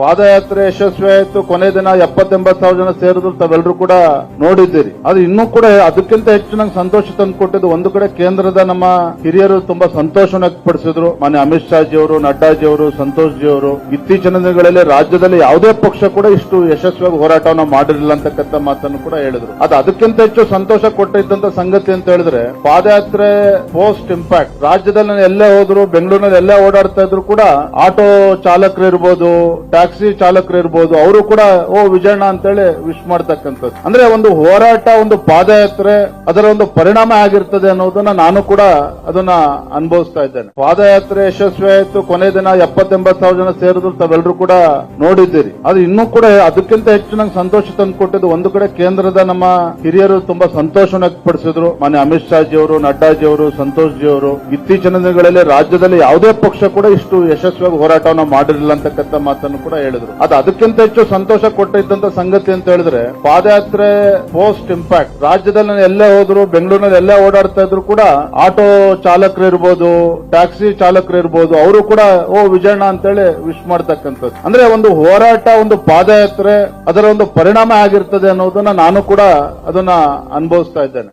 ಪಾದಯಾತ್ರೆ ಯಶಸ್ವಿ ಆಯ್ತು. ಕೊನೆ ದಿನ ಎಪ್ಪತ್ತೆಂಬತ್ತು ಸಾವಿರ ಜನ ಸೇರಿದ್ರು. ತಾವೆಲ್ಲರೂ ಕೂಡ ನೋಡಿದ್ದೀರಿ. ಅದು ಇನ್ನೂ ಕೂಡ ಅದಕ್ಕಿಂತ ಹೆಚ್ಚು ನಂಗೆ ಸಂತೋಷ ತಂದುಕೊಟ್ಟಿದ್ದು ಒಂದು ಕಡೆ ಕೇಂದ್ರದ ನಮ್ಮ ಹಿರಿಯರು ತುಂಬಾ ಸಂತೋಷ ವ್ಯಕ್ತಪಡಿಸಿದ್ರು. ಮಾನ್ಯ ಅಮಿತ್ ಶಾ ಜಿ ಅವರು ನಡ್ಡಾಜಿ ಅವರು ಸಂತೋಷ್ ಜಿ ಅವರು ಇತ್ತೀಚಿನ ದಿನಗಳಲ್ಲಿ ರಾಜ್ಯದಲ್ಲಿ ಯಾವುದೇ ಪಕ್ಷ ಕೂಡ ಇಷ್ಟು ಯಶಸ್ವಿಯಾಗಿ ಹೋರಾಟವನ್ನು ಮಾಡಿರಲಿಲ್ಲ ಅಂತಕ್ಕಂಥ ಮಾತನ್ನು ಕೂಡ ಹೇಳಿದ್ರು. ಅದು ಅದಕ್ಕಿಂತ ಹೆಚ್ಚು ಸಂತೋಷ ಕೊಟ್ಟಿದ್ದಂತ ಸಂಗತಿ ಅಂತ ಹೇಳಿದ್ರೆ, ಪಾದಯಾತ್ರೆ ಪೋಸ್ಟ್ ಇಂಪ್ಯಾಕ್ಟ್. ರಾಜ್ಯದಲ್ಲಿ ಎಲ್ಲೇ ಹೋದ್ರು, ಬೆಂಗಳೂರಿನಲ್ಲಿ ಎಲ್ಲೇ ಓಡಾಡ್ತಾ ಇದ್ರು ಕೂಡ, ಆಟೋ ಚಾಲಕರು ಇರ್ಬೋದು ಟ್ಯಾಕ್ಸಿ ಚಾಲಕರು ಇರ್ಬೋದು, ಅವರು ಕೂಡ, ಓ, ವಿಜಯಣ್ಣ ಅಂತೇಳಿ ವಿಶ್ ಮಾಡ್ತಕ್ಕಂಥದ್ದು. ಅಂದ್ರೆ ಒಂದು ಹೋರಾಟ, ಒಂದು ಪಾದಯಾತ್ರೆ, ಅದರ ಒಂದು ಪರಿಣಾಮ ಆಗಿರ್ತದೆ ಅನ್ನೋದನ್ನ ನಾನು ಕೂಡ ಅದನ್ನ ಅನುಭವಿಸ್ತಾ ಇದ್ದೇನೆ. ಪಾದಯಾತ್ರೆ ಯಶಸ್ವಿ ಆಯಿತು, ಕೊನೆ ದಿನ ಎಪ್ಪತ್ತೆಂಬತ್ತು ಸಾವಿರ ಜನ ಸೇರಿದ್ರು ತಾವೆಲ್ಲರೂ ಕೂಡ ನೋಡಿದ್ದೀರಿ. ಅದು ಇನ್ನೂ ಕೂಡ ಅದಕ್ಕಿಂತ ಹೆಚ್ಚು ನಂಗೆ ಸಂತೋಷ ತಂದುಕೊಟ್ಟಿದ್ದು, ಒಂದು ಕಡೆ ಕೇಂದ್ರದ ನಮ್ಮ ಹಿರಿಯರು ತುಂಬಾ ಸಂತೋಷ ವ್ಯಕ್ತಪಡಿಸಿದ್ರು. ಮಾನ್ಯ ಅಮಿತ್ ಶಾ ಜಿ ಅವರು ನಡ್ಡಾಜಿ ಅವರು ಸಂತೋಷ್ ಜಿ ಅವರು ಇತ್ತೀಚಿನ ದಿನಗಳಲ್ಲಿ ರಾಜ್ಯದಲ್ಲಿ ಯಾವುದೇ ಪಕ್ಷ ಕೂಡ ಇಷ್ಟು ಯಶಸ್ವಿಯಾಗಿ ಹೋರಾಟವನ್ನು ಮಾಡಿರಲಿಲ್ಲ ಅಂತಕ್ಕಂಥ ಮಾತನ್ನು ಕೂಡ ಹೇಳಿದ್ರು. ಅದು ಅದಕ್ಕಿಂತ ಹೆಚ್ಚು ಸಂತೋಷ ಕೊಟ್ಟಿದ್ದಂತ ಸಂಗತಿ ಅಂತ ಹೇಳಿದ್ರೆ, ಪಾದಯಾತ್ರೆ ಪೋಸ್ಟ್ ಇಂಪ್ಯಾಕ್ಟ್. ರಾಜ್ಯದಲ್ಲಿ ಎಲ್ಲೇ ಹೋದ್ರು, ಬೆಂಗಳೂರಿನಲ್ಲಿ ಎಲ್ಲೇ ಓಡಾಡ್ತಾ ಇದ್ರು ಕೂಡ ಆಟೋ ಚಾಲಕರು ಇರ್ಬೋದು, ಟ್ಯಾಕ್ಸಿ ಚಾಲಕರು ಇರ್ಬೋದು, ಅವರು ಕೂಡ, ಓ, ವಿಜಯಣ್ಣ ಅಂತೇಳಿ ವಿಶ್ ಮಾಡ್ತಕ್ಕಂಥದ್ದು. ಅಂದ್ರೆ ಒಂದು ಹೋರಾಟ, ಒಂದು ಪಾದಯಾತ್ರೆ, ಅದರ ಒಂದು ಪರಿಣಾಮ ಆಗಿರ್ತದೆ ಅನ್ನೋದನ್ನ ನಾನು ಕೂಡ ಅದನ್ನ ಅನುಭವಿಸ್ತಾ ಇದ್ದೇನೆ.